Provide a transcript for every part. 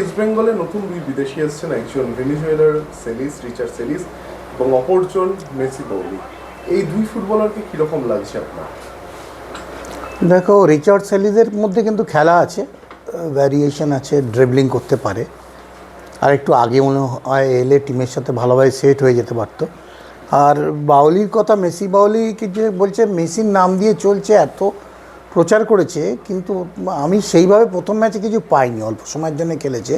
East বেঙ্গলে নতুন দুই বিদেশি এসেছেন। একজন ভেনিজুয়েলার সেলিস, রিচার্ড সেলিস এবং অপরজন মেসি বৌলি এই দুই ফুটবলারকে কীরকম লাগছে আপনার? দেখো, রিচার্ড সেলিজের মধ্যে কিন্তু খেলা আছে ভ্যারিয়েশন আছে ড্রিবলিং করতে পারে। আর একটু আগে মনে হয় এলে টিমের সাথে ভালোভাবে সেট হয়ে যেতে পারতো। আর বাউলির কথা, মেসি বাউলি কি যে বলছে, মেসির নাম দিয়ে চলছে এত প্রচার করেছে কিন্তু আমি সেইভাবে প্রথম ম্যাচে কিছু পাইনি অল্প সময়ের জন্য খেলেছে।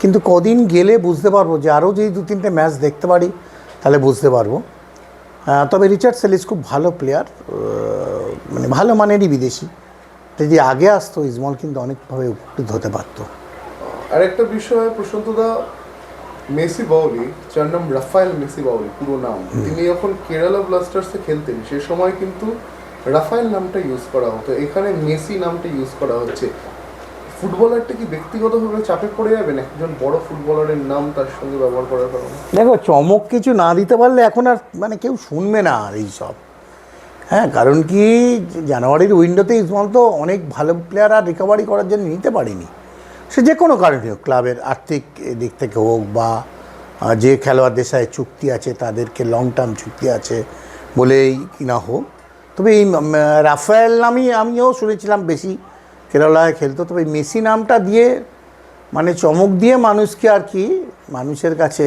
কিন্তু কদিন গেলে বুঝতে পারব যে আরও যদি দু তিনটে ম্যাচ দেখতে পারি তাহলে বুঝতে পারব। তবে রিচার্ড সেলিস খুব ভালো প্লেয়ার মানে ভালো মানেরই বিদেশি। যদি আগে আসতো ইজমল কিন্তু অনেকভাবে উপকৃত হতে পারতো। আর একটা বিষয় প্রশান্তদা মেসি বাউলি যার নাম রাফায়েল মেসি বাউলি পুরো নাম। তিনি যখন কেরালা ব্লাস্টার্সে খেলতেন সে সময় কিন্তু রাফায়েল নামটা ইউজ করা হতো। এখানে মেসি নামটা ইউজ করা হচ্ছে। ফুটবলারটা কি ব্যক্তিগতভাবে চাপে পড়ে যাবেন একজন বড় ফুটবলারের নাম তার সঙ্গে ব্যবহার করার কারণে? দেখো, চমক কিছু না দিতে পারলে এখন আর মানে কেউ শুনবে না আর এইসব হ্যাঁ কারণ কি, জানুয়ারির উইন্ডোতে ইসমাল তো অনেক ভালো প্লেয়ার আর রিকভারি করার জন্য নিতে পারেনি। সে যে কোনো কারণে হোক ক্লাবের আর্থিক দিক থেকে হোক বা যে খেলোয়াড়দের সাথে চুক্তি আছে, তাদেরকে লং টার্ম চুক্তি আছে বলেই কিনা হোক তবে এই রাফায়েল নামই আমিও শুনেছিলাম বেশি, কেরালায় খেলতো। তবে মেসি নামটা দিয়ে মানে চমক দিয়ে মানুষকে আর কি, মানুষের কাছে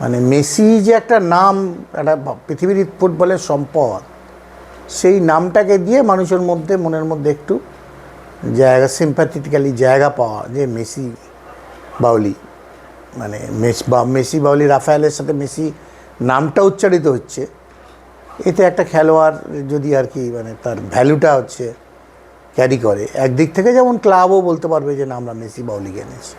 মানে মেসি যে একটা নাম, একটা পৃথিবীর ফুটবলের সম্পদ, সেই নামটাকে দিয়ে মানুষের মধ্যে, মনের মধ্যে একটু জায়গা সিম্প্যাথেটিক্যালি জায়গা পাওয়া যে মেসি বাউলি। মানে মেস, বা মেসি বাউলি রাফায়েলের সাথে মেসি নামটা উচ্চারিত হচ্ছে। এতে একটা খেলোয়াড় যদি আর কি মানে তার ভ্যালুটা হচ্ছে ক্যারি করে, একদিক থেকে যেমন ক্লাবও বলতে পারবে যে না, আমরা মেসি বাউলিকে এনেছি